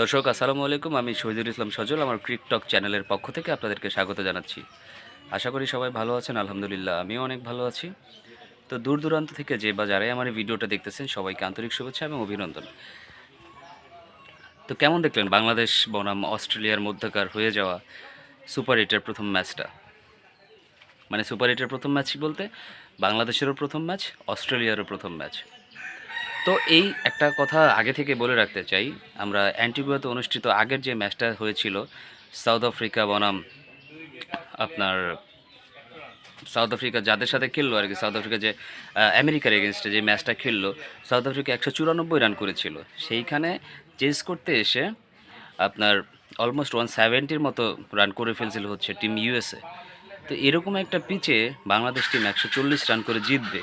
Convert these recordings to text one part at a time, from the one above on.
দর্শক, আসসালামু আলাইকুম। আমি শহীদুল ইসলাম সজল, আমার ক্রিকটক চ্যানেলের পক্ষ থেকে আপনাদেরকে স্বাগত জানাচ্ছি। আশা করি সবাই ভালো আছেন, আলহামদুলিল্লাহ, আমিও অনেক ভালো আছি। তো দূর দূরান্ত থেকে যে বা যারাই আমার এই ভিডিওটা দেখতেছেন, সবাইকে আন্তরিক শুভেচ্ছা এবং অভিনন্দন। তো কেমন দেখলেন বাংলাদেশ বনাম অস্ট্রেলিয়ার মধ্যকার হয়ে যাওয়া সুপার এইটের প্রথম ম্যাচটা? মানে সুপার এইটের প্রথম ম্যাচ বলতে বাংলাদেশেরও প্রথম ম্যাচ, অস্ট্রেলিয়ারও প্রথম ম্যাচ। তো এই একটা কথা আগে থেকে বলে রাখতে চাই। আমরা অ্যান্টিগুয়াতে অনুষ্ঠিত আগের যে ম্যাচটা হয়েছিল, সাউথ আফ্রিকা বনাম, আপনার সাউথ আফ্রিকা যাদের সাথে খেললো আর কি, সাউথ আফ্রিকা যে আমেরিকার এগেনস্টে যে ম্যাচটা খেললো, সাউথ আফ্রিকা একশো চুরানব্বই রান করেছিল। সেইখানে চেস করতে এসে আপনার অলমোস্ট ওয়ান সেভেন্টির মতো রান করে ফেলছিল হচ্ছে টিম ইউএসএ তো এরকম একটা পিচে বাংলাদেশ টিম একশো চল্লিশ রান করে জিতবে।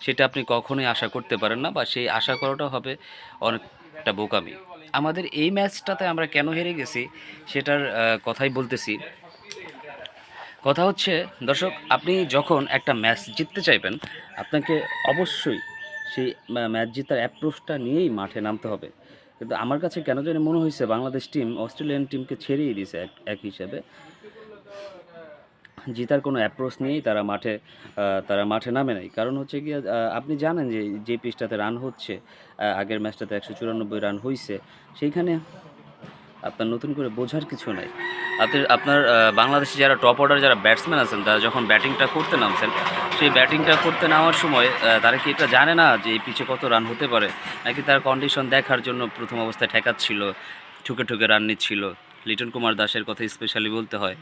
সেটা আপনি কখনোই আশা করতে পারেন না বা সেই আশা করাটা হবে অনেকটা বোকামি। আমাদের এই ম্যাচটাতে আমরা কেন হেরে গেছি সেটার কথাই বলতেছি। কথা হচ্ছে, দর্শক, আপনি যখন একটা ম্যাচ জিততে চাইবেন, আপনাকে অবশ্যই সেই ম্যাচ জেতার অ্যাপ্রোচটা নিয়েই মাঠে নামতে হবে। কিন্তু আমার কাছে কেন জানি মনে হয়েছে, বাংলাদেশ টিম অস্ট্রেলিয়ান টিমকে ছেড়েই দিয়েছে এক এক হিসাবে। জিতার কোনো অ্যাপ্রোচ নিয়েই তারা মাঠে তারা মাঠে নামে নাই। কারণ হচ্ছে কি আপনি জানেন যে যে পিচটাতে রান হচ্ছে আগের ম্যাচটাতে একশো চুরানব্বই রান হয়েছে সেইখানে আপনার নতুন করে বোঝার কিছু নাই। আপনি, আপনার বাংলাদেশে যারা টপ অর্ডার যারা ব্যাটসম্যান আছেন, তারা যখন ব্যাটিংটা করতে নামছেন, সেই ব্যাটিংটা করতে নামার সময় তারা কি এটা জানে না যে এই পিচে কত রান হতে পারে? নাকি তার কন্ডিশন দেখার জন্য প্রথম অবস্থায় ঠেকাচ্ছিল, ঠুকে ঠুকে রান নিচ্ছিল? লিটন কুমার দাসের কথা স্পেশালি বলতে হয়।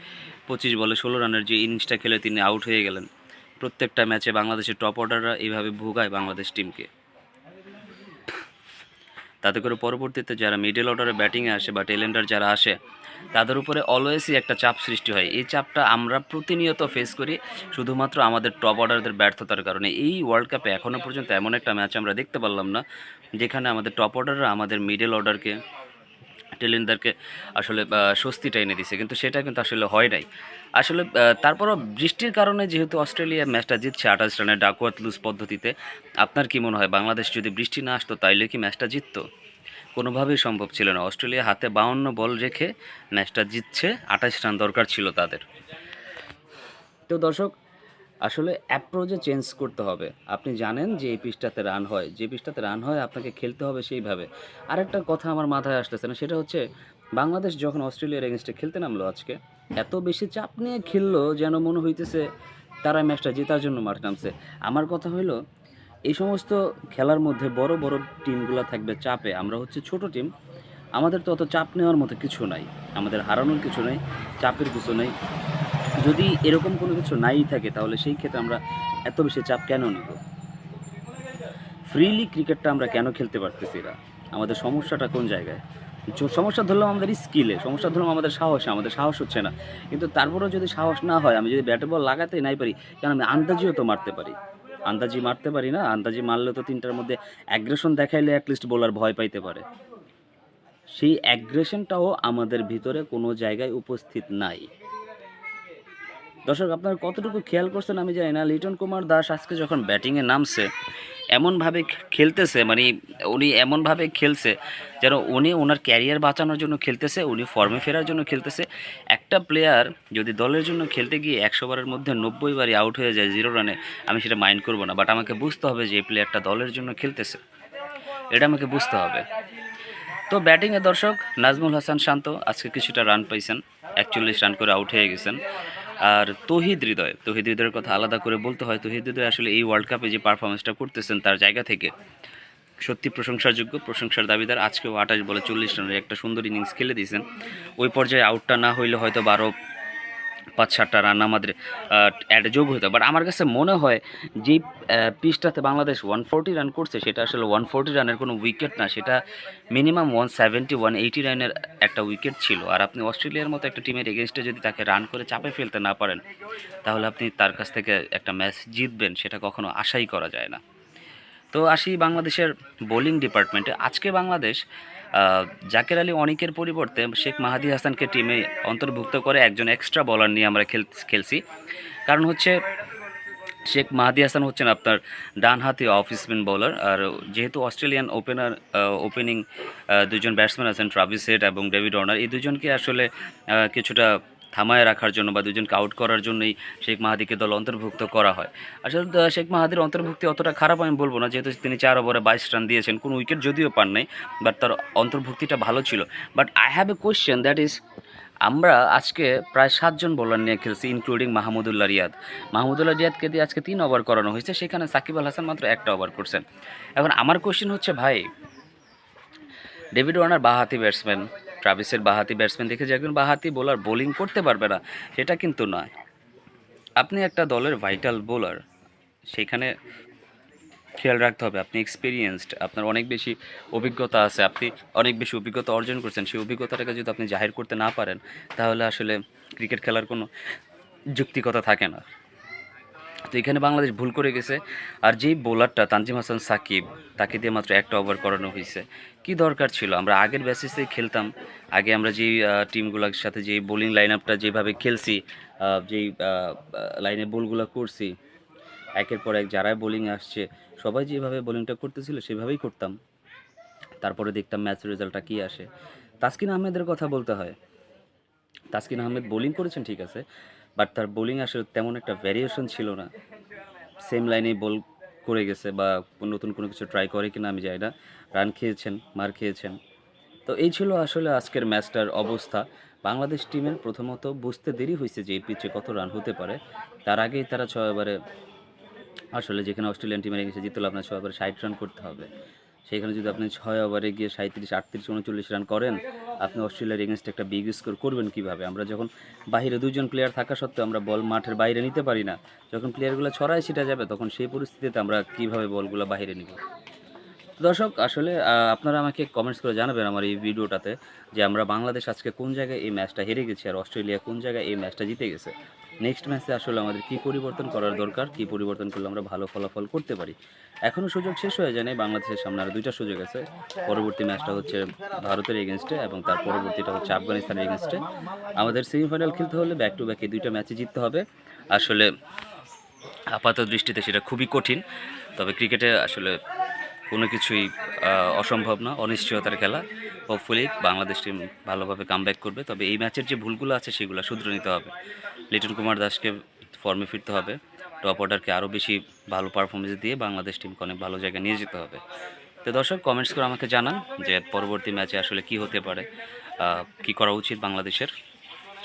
পঁচিশ বলে ষোলো রানের যে ইনিংসটা খেলে তিনি আউট হয়ে গেলেন। প্রত্যেকটা ম্যাচে বাংলাদেশের টপ অর্ডাররা এইভাবে ভোগায় বাংলাদেশ টিমকে তাতে করে পরবর্তীতে যারা মিডল অর্ডারে ব্যাটিংয়ে আসে বা টেলেন্ডার যারা আসে, তাদের উপরে অলওয়েজই একটা চাপ সৃষ্টি হয়। এই চাপটা আমরা প্রতিনিয়ত ফেস করি, শুধুমাত্র আমাদের টপ অর্ডারদের ব্যর্থতার কারণে। এই ওয়ার্ল্ড কাপে এখনও পর্যন্ত এমন একটা ম্যাচ আমরা দেখতে পারলাম না, যেখানে আমাদের টপ অর্ডাররা আমাদের মিডল অর্ডারকে টেলেন্ডারকে আসলে স্বস্তিটা এনে দিছে, কিন্তু সেটা কিন্তু আসলে হয় নাই। আসলে তারপরও বৃষ্টির কারণে যেহেতু অস্ট্রেলিয়া ম্যাচটা জিতছে আঠাশ রানের ডাকওয়ার্থ লুজ পদ্ধতিতে, আপনার কি মনে হয়, বাংলাদেশ যদি বৃষ্টি না আসতো তাইলে কি ম্যাচটা জিততো? কোনোভাবেই সম্ভব ছিল না। অস্ট্রেলিয়া হাতে বাউন্ন বল রেখে ম্যাচটা জিতছে, আঠাশ রান দরকার ছিল তাদের। তো দর্শক আসলে অ্যাপ্রোচে চেঞ্জ করতে হবে। আপনি জানেন যে এই পিচটাতে রান হয়। যে পিচটাতে রান হয়, আপনাকে খেলতে হবে সেইভাবে। আরেকটা কথা আমার মাথায় আসতেছে না, সেটা হচ্ছে বাংলাদেশ যখন অস্ট্রেলিয়ার এগেনস্টে খেলতে নামলো আজকে, এত বেশি চাপ নিয়ে খেললো যেন মনে হইতেছে তারা ম্যাচটা জেতার জন্য মাঠে নামছে। আমার কথা হইল, এই সমস্ত খেলার মধ্যে বড় বড় টিমগুলো থাকবে চাপে। আমরা হচ্ছে ছোট টিম আমাদের তো অত চাপ নেওয়ার মতো কিছু নাই। আমাদের হারানোর কিছু নেই, চাপের কিছু নেই। যদি এরকম কোনো কিছু নাই থাকে, তাহলে সেই ক্ষেত্রে আমরা এত বেশি চাপ কেন নিব? ফ্রিলি ক্রিকেটটা আমরা কেন খেলতে পারতেছি না আমাদের সমস্যাটা কোন জায়গায়? সমস্যা ধরলাম আমাদের স্কিলে সমস্যা ধরলাম আমাদের সাহসে, আমাদের সাহস হচ্ছে না। কিন্তু তারপরেও যদি সাহস না হয়, আমি যদি ব্যাটে বল লাগাতে নাই পারি, কেন আমি আন্দাজিও তো মারতে পারি? আন্দাজি মারতে পারি না, আন্দাজি মারলে তো তিনটার মধ্যে অ্যাগ্রেশন দেখাইলে অ্যাটলিস্ট বোলার ভয় পাইতে পারে। সেই অ্যাগ্রেশনটাও আমাদের ভিতরে কোনো জায়গায় উপস্থিত নাই। দর্শক, আপনারা কতটুকু খেয়াল করছেন আমি জানি না। লিটন কুমার দাস আজকে যখন ব্যাটিংয়ে নামছে, এমনভাবে খেলতেছে মানে উনি এমনভাবে খেলছে যেন উনি ওনার ক্যারিয়ার বাঁচানোর জন্য খেলতেছে, উনি ফর্মে ফেরার জন্য খেলতেছে। একটা প্লেয়ার যদি দলের জন্য খেলতে গিয়ে একশো বারের মধ্যে নব্বই বারই আউট হয়ে যায়, জিরো রানে, আমি সেটা মাইন্ড করব না। বাট আমাকে বুঝতে হবে যে এই প্লেয়ারটা দলের জন্য খেলতেছে। এটা আমাকে বুঝতে হবে। তো ব্যাটিংয়ে দর্শক, নাজমুল হাসান শান্ত আজকে কিছুটা রান পাইছেন। একচল্লিশ রান করে আউট হয়ে গেছেন। আর তহিদ হৃদয়, তহিদ হৃদয়ের কথা আলাদা করে বলতে হয়। তহিদ হৃদয় আসলে এই ওয়ার্ল্ড কাপে যে পারফরমেন্সটা করতেছেন তার জায়গা থেকে সত্যি প্রশংসাযোগ্য, প্রশংসার দাবিদার আজকেও আঠাশ বলে চল্লিশ রানের একটা সুন্দর ইনিংস খেলে দিয়েছেন। ওই পর্যায়ে আউটটা না হইলে হয়তো বারো পাঁচ সাতটা রান আমাদের অ্যাড যোগ হতো। বাট আমার কাছে মনে হয় যে পিচটাতে বাংলাদেশ ওয়ান ফোরটি রান করছে, সেটা আসলে ওয়ান ফোরটি রানের কোনো উইকেট না। সেটা minimum one seventy one eighty রানের একটা উইকেট ছিল। আর আপনি অস্ট্রেলিয়ার মতো একটা টিমের এগেনস্টে যদি তাকে রান করে চাপে ফেলতে না পারেন, তাহলে আপনি তার কাছ থেকে একটা ম্যাচ জিতবেন, সেটা কখনো আশাই করা যায় না। তো আসি বাংলাদেশের বোলিং ডিপার্টমেন্টে আজকে বাংলাদেশ জাকের আলী অনিকের পরিবর্তে শেখ মাহাদি হাসানকে টিমে অন্তর্ভুক্ত করে একজন এক্সট্রা বলার নিয়ে আমরা খেল খেলছি। কারণ হচ্ছে শেখ মাহাদি হাসান হচ্ছেন আপনার ডানহাতি অফ স্পিন বোলার আর যেহেতু অস্ট্রেলিয়ান ওপেনার ওপেনিং দুজন ব্যাটসম্যান আছেন ট্রাভিস হেড এবং ডেভিড অর্নার এই দুজনকে আসলে কিছুটা থামায় রাখার জন্য বা দুজনকে আউট করার জন্যই শেখ মাহাদিকে দল অন্তর্ভুক্ত করা হয়। আসলে শেখ মাহাদির অন্তর্ভুক্তি অতটা খারাপ আমি বলব না, যেহেতু তিনি চার ওভারে বাইশ রান দিয়েছেন, কোনো উইকেট যদিও পান নাই বাট তার অন্তর্ভুক্তিটা ভালো ছিল। But I have a question that is আমরা আজকে প্রায় সাতজন বোলার নিয়ে খেলছি ইনক্লুডিং মাহমুদুল্লাহ রিয়াদ। মাহমুদুল্লাহ রিয়াদকে দিয়ে আজকে তিন ওভার করানো হয়েছে, সেখানে সাকিব আল হাসান মাত্র একটা ওভার করছেন। এখন আমার কোশ্চেন হচ্ছে, ভাই, ডেভিড ওয়ার্নার বাহাতি ব্যাটসম্যান ট্রাভিসের বাহাতি ব্যাটসম্যান দেখে যে একজন বাহাতি বোলার বোলিং করতে পারবে না, সেটা কিন্তু নয়। আপনি একটা দলের ভাইটাল বোলার সেখানে খেয়াল রাখতে হবে, আপনি এক্সপিরিয়েন্সড আপনার অনেক বেশি অভিজ্ঞতা আছে, আপনি অনেক বেশি অভিজ্ঞতা অর্জন করছেন, সেই অভিজ্ঞতাটাকে যদি আপনি জাহির করতে না পারেন, তাহলে আসলে ক্রিকেট খেলার কোনো যুক্তিকতা থাকে না। তো এখানে বাংলাদেশ ভুল করে গেছে। আর যেই বোলারটা তানজিম হাসান সাকিব, তাকে দিয়ে মাত্র একটা ওভার করানো হয়েছে কি দরকার ছিল? আমরা আগের বেসিসেই খেলতাম। আগে আমরা যেই টিমগুলোর সাথে যেই বোলিং লাইন আপটা যেভাবে খেলছি যেই লাইনে বলগুলো করছি, একের পর এক যারাই বোলিং আসছে, সবাই যেভাবে বোলিংটা করতেছিল, সেভাবেই করতাম। তারপরে দেখতাম ম্যাচ রেজাল্টটা কী আসে। তাসকিন আহমেদের কথা বলতে হয়। তাসকিন আহমেদ বোলিং করেছেন, ঠিক আছে। বাট তার বোলিং আসলে তেমন একটা ভ্যারিয়েশন ছিল না। সেম লাইনেই বল করে গেছে বা নতুন কোনো কিছু ট্রাই করে কিনা আমি জানি না। রান খেয়েছেন, মার খেয়েছেন। তো এই ছিল আসলে আজকের ম্যাচটার অবস্থা। বাংলাদেশ টিমের প্রথমত বুঝতে দেরি হয়েছে যে এই পিচে কত রান হতে পারে। তার আগেই তারা ছয় ওভারে আসলে যেখানে অস্ট্রেলিয়ান টিমের গেছে জিতলে আপনার ছয় ওভারে ষাট রান করতে হবে। সেখানে যদি আপনি ছয় ওভারে গিয়ে সাঁত্রিশ আটত্রিশ, উনচল্লিশ রান করেন, আপনি অস্ট্রেলিয়ার এগেনস্টে একটা বিগ স্কোর করবেন কীভাবে? আমরা যখন বাইরে দুজন প্লেয়ার থাকা সত্ত্বেও আমরা বল মাঠের বাইরে নিতে পারি না, যখন প্লেয়ারগুলো ছড়ায় সেটা যাবে, তখন সেই পরিস্থিতিতে আমরা কীভাবে বলগুলো বাইরে নিব? দর্শক, আসলে আপনারা আমাকে কমেন্টস করে জানাবেন আমার এই ভিডিওটাতে যে আমরা বাংলাদেশ আজকে কোন জায়গায় এই ম্যাচটা হেরে গেছি আর অস্ট্রেলিয়া কোন জায়গায় এই ম্যাচটা জিতে গেছে। নেক্সট ম্যাচে আসলে আমাদের কি পরিবর্তন করার দরকার, কি পরিবর্তন করলে আমরা ভালো ফলাফল করতে পারি। এখনও সুযোগ শেষ হয়ে যায় বাংলাদেশের সামনে আরও দুইটা সুযোগ আছে। পরবর্তী ম্যাচটা হচ্ছে ভারতের এগেনস্টে এবং তার পরবর্তীটা হচ্ছে আফগানিস্তানের এগেনস্টে আমাদের সেমিফাইনাল খেলতে হলে ব্যাক টু ব্যাক এই দুইটা ম্যাচে জিততে হবে। আসলে আপাত দৃষ্টিতে সেটা খুবই কঠিন, তবে ক্রিকেটে আসলে কোনো কিছুই অসম্ভব না, অনিশ্চয়তার খেলা। হোপফুলি বাংলাদেশ টিম ভালোভাবে কামব্যাক করবে। তবে এই ম্যাচের যে ভুলগুলো আছে সেগুলো শুধরে নিতে হবে। লিটন কুমার দাসকে ফর্মে ফিরতে হবে। টপ অর্ডারকে আরও বেশি ভালো পারফরমেন্স দিয়ে বাংলাদেশ টিমকে অনেক ভালো জায়গায় নিয়ে যেতে হবে। তো দর্শক কমেন্টস করে আমাকে জানান যে পরবর্তী ম্যাচে আসলে কি হতে পারে। কি করা উচিত বাংলাদেশের?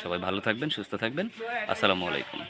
সবাই ভালো থাকবেন, সুস্থ থাকবেন। আসসালামু আলাইকুম।